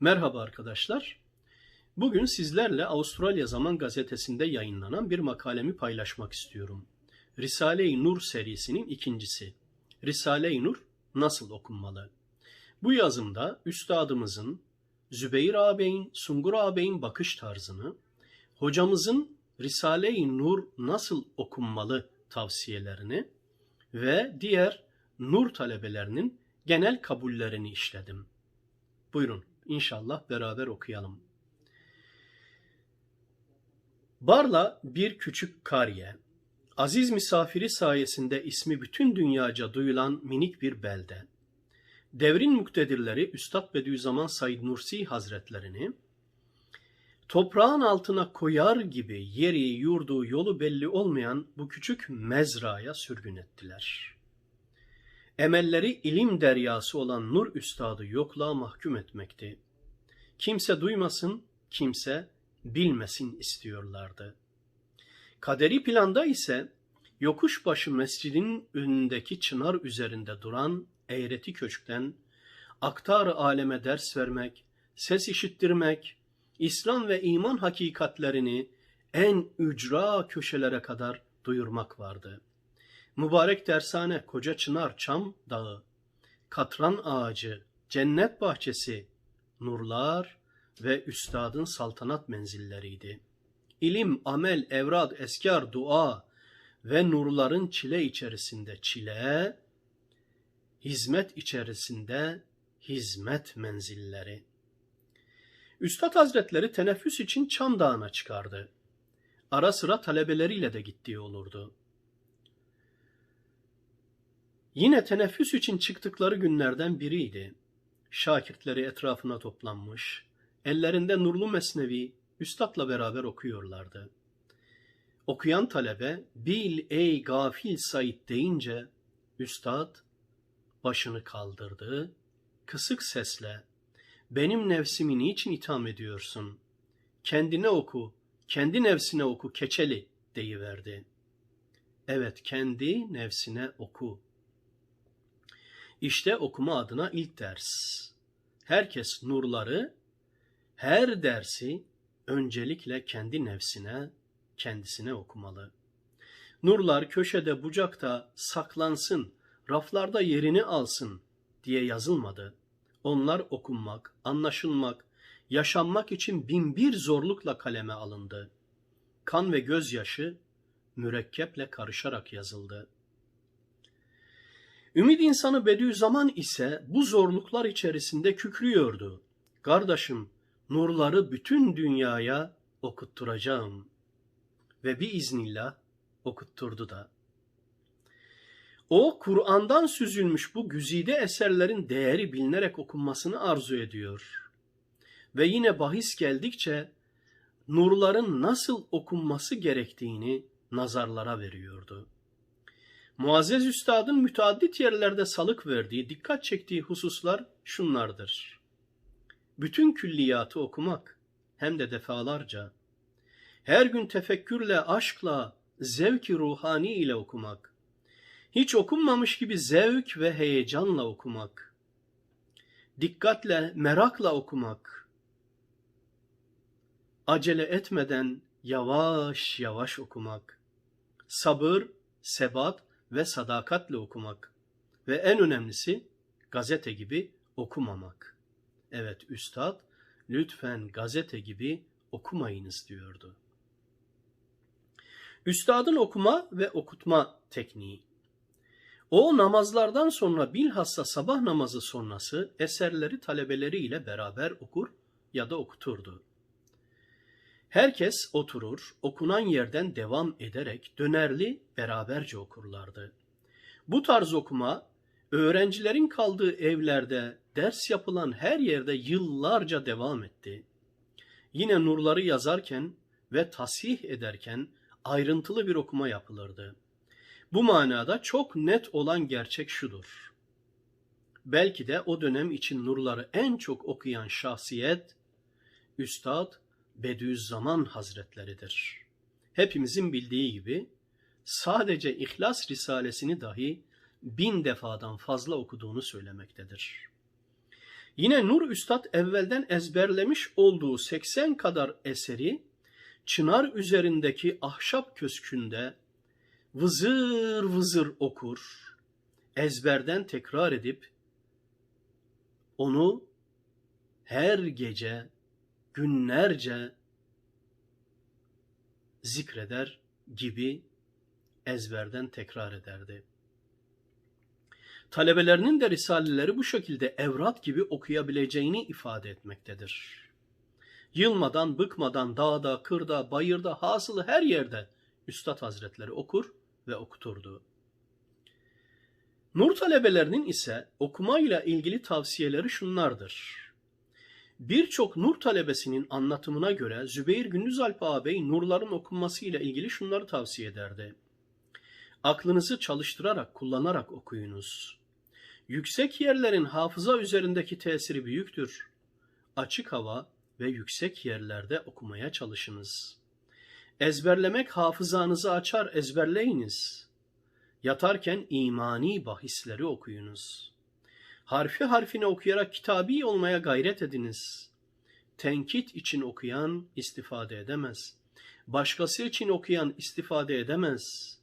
Merhaba arkadaşlar. Bugün sizlerle Avustralya Zaman Gazetesi'nde yayınlanan bir makalemi paylaşmak istiyorum. Risale-i Nur serisinin ikincisi. Risale-i Nur nasıl okunmalı? Bu yazımda üstadımızın Zübeyir ağabeyin, Sungur ağabeyin bakış tarzını, hocamızın Risale-i Nur nasıl okunmalı tavsiyelerini ve diğer Nur talebelerinin genel kabullerini işledim. Buyurun inşallah beraber okuyalım. Barla bir küçük kariye, aziz misafiri sayesinde ismi bütün dünyaca duyulan minik bir belde. Devrin muktedirleri Üstad Bediüzzaman Said Nursi Hazretlerini toprağın altına koyar gibi yeri, yurdu, yolu belli olmayan bu küçük mezraya sürgün ettiler. Emelleri ilim deryası olan Nur Üstadı yokluğa mahkum etmekti. Kimse duymasın, kimse bilmesin istiyorlardı. Kaderi planda ise Yokuşbaşı Mescidinin önündeki çınar üzerinde duran eğreti köşkten aktar aleme ders vermek, ses işittirmek, İslam ve iman hakikatlerini en ücra köşelere kadar duyurmak vardı. Mübarek dershane Koca Çınar Çam Dağı, Katran Ağacı, Cennet Bahçesi, Nurlar ve Üstadın saltanat menzilleriydi. İlim, amel, evrad, eskar, dua ve nurların çile içerisinde çile, hizmet içerisinde hizmet menzilleri. Üstad Hazretleri teneffüs için Çam Dağı'na çıkardı. Ara sıra talebeleriyle de gittiği olurdu. Yine teneffüs için çıktıkları günlerden biriydi. Şakirtleri etrafına toplanmış, ellerinde nurlu mesnevi üstadla beraber okuyorlardı. Okuyan talebe bil ey gafil Said deyince üstad başını kaldırdı, kısık sesle benim nefsimi niçin itham ediyorsun? Kendine oku, kendi nefsine oku keçeli deyiverdi. Evet kendi nefsine oku. İşte okuma adına ilk ders. Herkes nurları, her dersi öncelikle kendi nefsine, kendisine okumalı. Nurlar köşede bucakta saklansın, raflarda yerini alsın diye yazılmadı. Onlar okunmak, anlaşılmak, yaşanmak için binbir zorlukla kaleme alındı. Kan ve gözyaşı mürekkeple karışarak yazıldı. Ümid insanı Bediüzzaman ise bu zorluklar içerisinde kükrüyordu. Kardeşim, nurları bütün dünyaya okutturacağım. Ve bir iznillah okutturdu da. O Kur'an'dan süzülmüş bu güzide eserlerin değeri bilinerek okunmasını arzu ediyor. Ve yine bahis geldikçe nurların nasıl okunması gerektiğini nazarlara veriyordu. Muazzez Üstad'ın müteaddit yerlerde salık verdiği, dikkat çektiği hususlar şunlardır. Bütün külliyatı okumak, hem de defalarca. Her gün tefekkürle, aşkla, zevki ruhani ile okumak. Hiç okunmamış gibi zevk ve heyecanla okumak. Dikkatle, merakla okumak. Acele etmeden yavaş yavaş okumak. Sabır, sebat ve sadakatle okumak ve en önemlisi gazete gibi okumamak. Evet üstad lütfen gazete gibi okumayınız diyordu. Üstadın okuma ve okutma tekniği. O namazlardan sonra bilhassa sabah namazı sonrası eserleri talebeleriyle beraber okur ya da okuturdu. Herkes oturur, okunan yerden devam ederek dönerli beraberce okurlardı. Bu tarz okuma öğrencilerin kaldığı evlerde, ders yapılan her yerde yıllarca devam etti. Yine nurları yazarken ve tasih ederken ayrıntılı bir okuma yapılırdı. Bu manada çok net olan gerçek şudur. Belki de o dönem için nurları en çok okuyan şahsiyet Üstad Bediüzzaman Hazretleridir. Hepimizin bildiği gibi sadece İhlas Risalesini dahi bin defadan fazla okuduğunu söylemektedir. Yine Nur Üstad evvelden ezberlemiş olduğu 80 kadar eseri çınar üzerindeki ahşap köskünde vızır vızır okur, ezberden tekrar edip onu her gece günlerce zikreder gibi ezberden tekrar ederdi. Talebelerinin de risaleleri bu şekilde evrat gibi okuyabileceğini ifade etmektedir. Yılmadan, bıkmadan dağda, kırda, bayırda, hasılı her yerde Üstad Hazretleri okur ve okuturdu. Nur talebelerinin ise okumayla ilgili tavsiyeleri şunlardır. Birçok nur talebesinin anlatımına göre Zübeyir Gündüzalp ağabey nurların okunmasıyla ilgili şunları tavsiye ederdi. Aklınızı çalıştırarak, kullanarak okuyunuz. Yüksek yerlerin hafıza üzerindeki tesiri büyüktür. Açık hava ve yüksek yerlerde okumaya çalışınız. Ezberlemek hafızanızı açar, ezberleyiniz. Yatarken imani bahisleri okuyunuz. Harfi harfine okuyarak kitabi olmaya gayret ediniz. Tenkit için okuyan istifade edemez. Başkası için okuyan istifade edemez.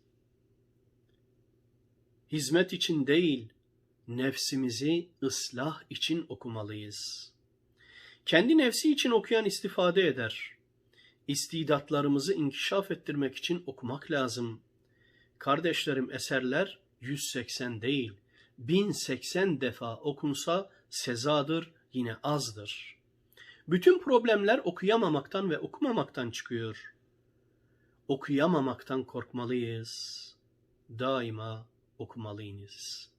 Hizmet için değil, nefsimizi ıslah için okumalıyız. Kendi nefsi için okuyan istifade eder. İstidatlarımızı inkişaf ettirmek için okumak lazım. Kardeşlerim eserler 180 değil, 1080 defa okunsa sezadır, yine azdır. Bütün problemler okuyamamaktan ve okumamaktan çıkıyor. Okuyamamaktan korkmalıyız. Daima okumalıyız.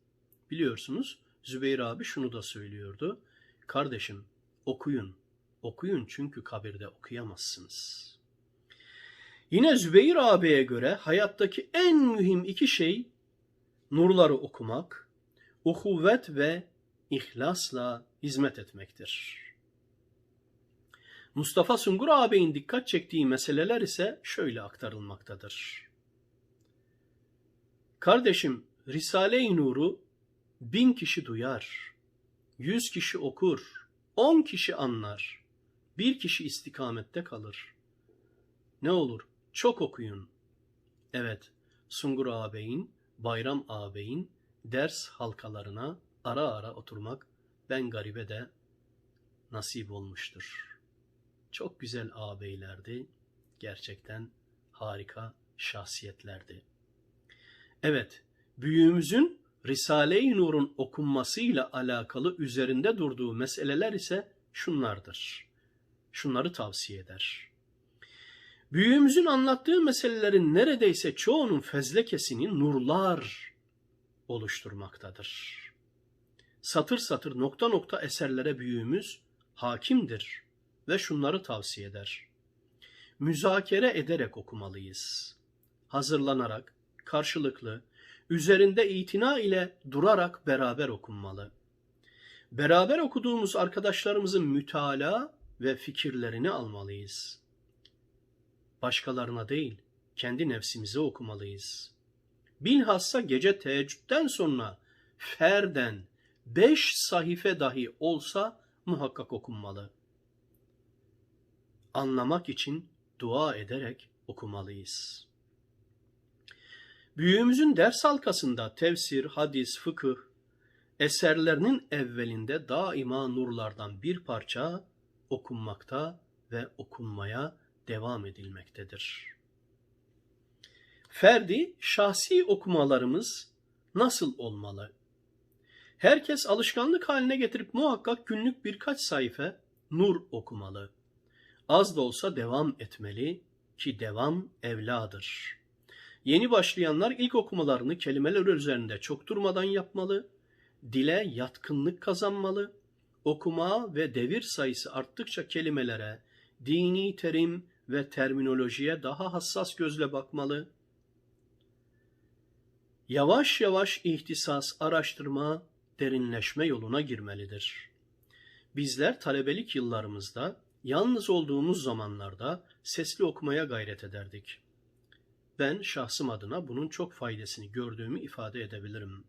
Biliyorsunuz Zübeyir abi şunu da söylüyordu. Kardeşim okuyun. Okuyun çünkü kabirde okuyamazsınız. Yine Zübeyir ağabeye göre hayattaki en mühim iki şey nurları okumak, uhuvvet ve ihlasla hizmet etmektir. Mustafa Sungur ağabeyin dikkat çektiği meseleler ise şöyle aktarılmaktadır. Kardeşim, Risale-i Nur'u bin kişi duyar, yüz kişi okur, on kişi anlar, bir kişi istikamette kalır. Ne olur, çok okuyun. Evet, Sungur ağabeyin, Bayram ağabeyin ders halkalarına ara ara oturmak ben garibe de nasip olmuştur. Çok güzel ağabeylerdi. Gerçekten harika şahsiyetlerdi. Evet, büyüğümüzün Risale-i Nur'un okunmasıyla alakalı üzerinde durduğu meseleler ise şunlardır. Şunları tavsiye eder. Büyüğümüzün anlattığı meselelerin neredeyse çoğunun fezlekesini nurlar oluşturmaktadır. Satır satır nokta nokta eserlere büyüğümüz hakimdir ve şunları tavsiye eder. Müzakere ederek okumalıyız. Hazırlanarak, karşılıklı, üzerinde itina ile durarak beraber okunmalı. Beraber okuduğumuz arkadaşlarımızın mütalaa ve fikirlerini almalıyız. Başkalarına değil, kendi nefsimize okumalıyız. Bilhassa gece teheccüden sonra ferden beş sahife dahi olsa muhakkak okunmalı. Anlamak için dua ederek okumalıyız. Büyüğümüzün ders halkasında tefsir, hadis, fıkıh eserlerinin evvelinde daima nurlardan bir parça okunmakta ve okunmaya devam edilmektedir. Ferdi, şahsi okumalarımız nasıl olmalı? Herkes alışkanlık haline getirip muhakkak günlük birkaç sayfa nur okumalı. Az da olsa devam etmeli ki devam evladır. Yeni başlayanlar ilk okumalarını kelimeler üzerinde çok durmadan yapmalı, dile yatkınlık kazanmalı, okuma ve devir sayısı arttıkça kelimelere, dini terim ve terminolojiye daha hassas gözle bakmalı, yavaş yavaş ihtisas, araştırma, derinleşme yoluna girmelidir. Bizler talebelik yıllarımızda yalnız olduğumuz zamanlarda sesli okumaya gayret ederdik. Ben şahsım adına bunun çok faydasını gördüğümü ifade edebilirim.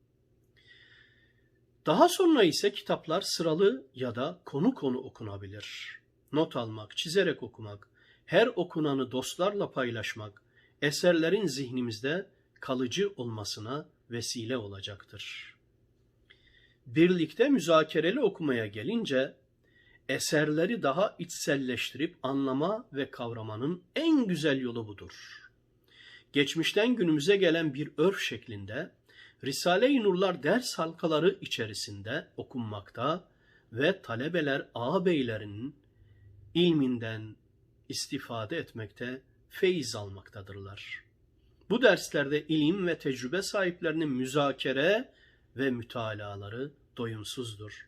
Daha sonra ise kitaplar sıralı ya da konu konu okunabilir. Not almak, çizerek okumak, her okunanı dostlarla paylaşmak, eserlerin zihnimizde kalıcı olmasına vesile olacaktır. Birlikte müzakereli okumaya gelince eserleri daha içselleştirip anlama ve kavramanın en güzel yolu budur. Geçmişten günümüze gelen bir örf şeklinde Risale-i Nurlar ders halkaları içerisinde okunmakta ve talebeler ağabeylerinin ilminden istifade etmekte, feyiz almaktadırlar. Bu derslerde ilim ve tecrübe sahiplerinin müzakere ve mütalaları doyumsuzdur.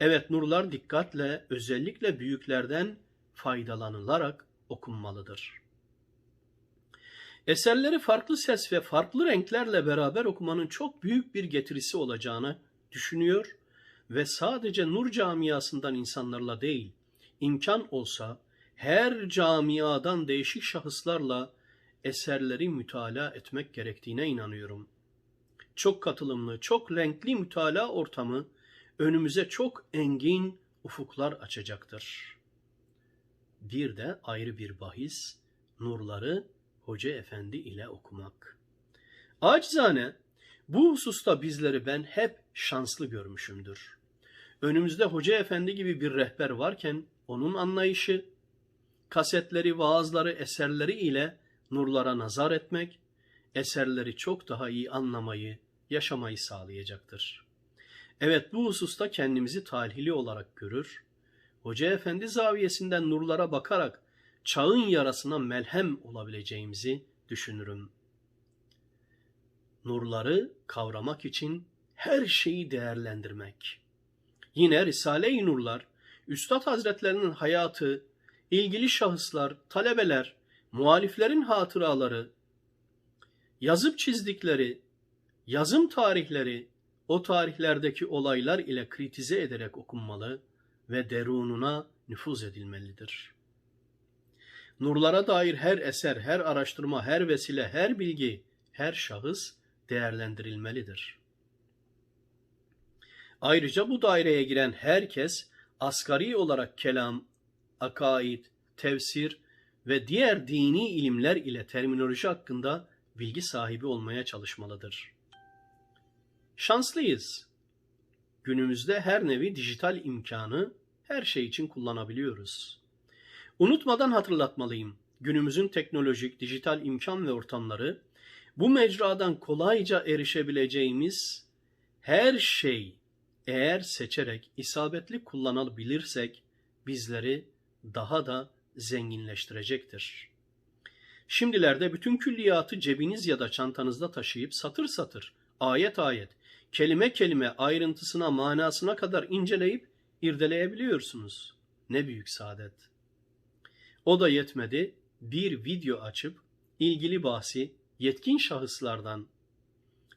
Evet nurlar dikkatle özellikle büyüklerden faydalanılarak okunmalıdır. Eserleri farklı ses ve farklı renklerle beraber okumanın çok büyük bir getirisi olacağını düşünüyor ve sadece nur camiasından insanlarla değil, imkan olsa her camiadan değişik şahıslarla eserleri mütalaa etmek gerektiğine inanıyorum. Çok katılımlı, çok renkli mütalaa ortamı önümüze çok engin ufuklar açacaktır. Bir de ayrı bir bahis, nurları Hoca Efendi ile okumak. Acizane bu hususta bizleri ben hep şanslı görmüşümdür. Önümüzde Hoca Efendi gibi bir rehber varken onun anlayışı, kasetleri, vaazları, eserleri ile nurlara nazar etmek, eserleri çok daha iyi anlamayı, yaşamayı sağlayacaktır. Evet bu hususta kendimizi talihli olarak görür, Hoca Efendi zaviyesinden nurlara bakarak çağın yarasına melhem olabileceğimizi düşünürüm. Nurları kavramak için her şeyi değerlendirmek. Yine Risale-i Nurlar, Üstad Hazretlerinin hayatı, ilgili şahıslar, talebeler, muhaliflerin hatıraları, yazıp çizdikleri, yazım tarihleri, o tarihlerdeki olaylar ile kritize ederek okunmalı ve derununa nüfuz edilmelidir. Nurlara dair her eser, her araştırma, her vesile, her bilgi, her şahıs değerlendirilmelidir. Ayrıca bu daireye giren herkes asgari olarak kelam, akaid, tefsir ve diğer dini ilimler ile terminoloji hakkında bilgi sahibi olmaya çalışmalıdır. Şanslıyız. Günümüzde her nevi dijital imkanı her şey için kullanabiliyoruz. Unutmadan hatırlatmalıyım. Günümüzün teknolojik, dijital imkan ve ortamları bu mecradan kolayca erişebileceğimiz her şey eğer seçerek isabetli kullanabilirsek bizleri daha da zenginleştirecektir. Şimdilerde bütün külliyatı cebiniz ya da çantanızda taşıyıp satır satır, ayet ayet, kelime kelime ayrıntısına, manasına kadar inceleyip irdeleyebiliyorsunuz. Ne büyük saadet. O da yetmedi. Bir video açıp ilgili bahsi yetkin şahıslardan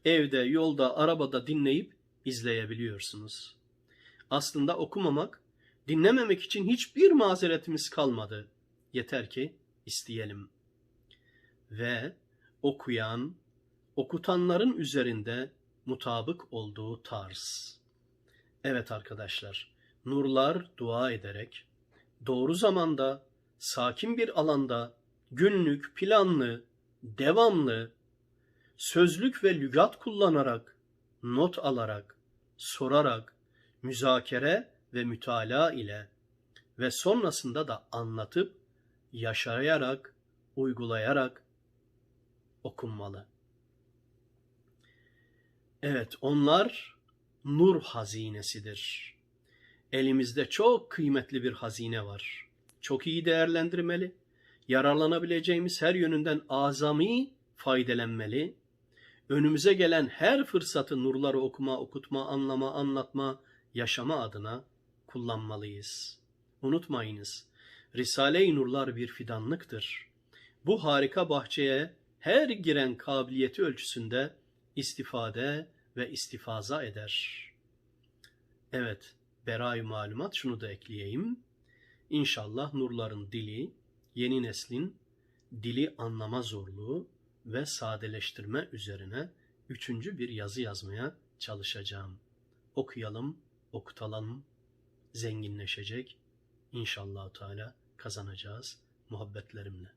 evde, yolda, arabada dinleyip izleyebiliyorsunuz. Aslında okumamak, dinlememek için hiçbir mazeretimiz kalmadı. Yeter ki isteyelim. Ve okuyan, okutanların üzerinde mutabık olduğu tarz. Evet arkadaşlar, nurlar dua ederek, doğru zamanda, sakin bir alanda, günlük, planlı, devamlı, sözlük ve lügat kullanarak, not alarak, sorarak, müzakere ve mütalaa ile ve sonrasında da anlatıp, yaşayarak, uygulayarak okunmalı. Evet, onlar nur hazinesidir. Elimizde çok kıymetli bir hazine var. Çok iyi değerlendirmeli, yararlanabileceğimiz her yönünden azami faydelenmeli, önümüze gelen her fırsatı nurları okuma, okutma, anlama, anlatma, yaşama adına kullanmalıyız. Unutmayınız, Risale-i Nurlar bir fidanlıktır. Bu harika bahçeye her giren kabiliyeti ölçüsünde istifade ve istifaza eder. Evet, beray malumat şunu da ekleyeyim. İnşallah nurların dili, yeni neslin dili anlama zorluğu ve sadeleştirme üzerine üçüncü bir yazı yazmaya çalışacağım. okuyalım, okutalım, zenginleşecek. İnşallah Teala kazanacağız muhabbetlerimle.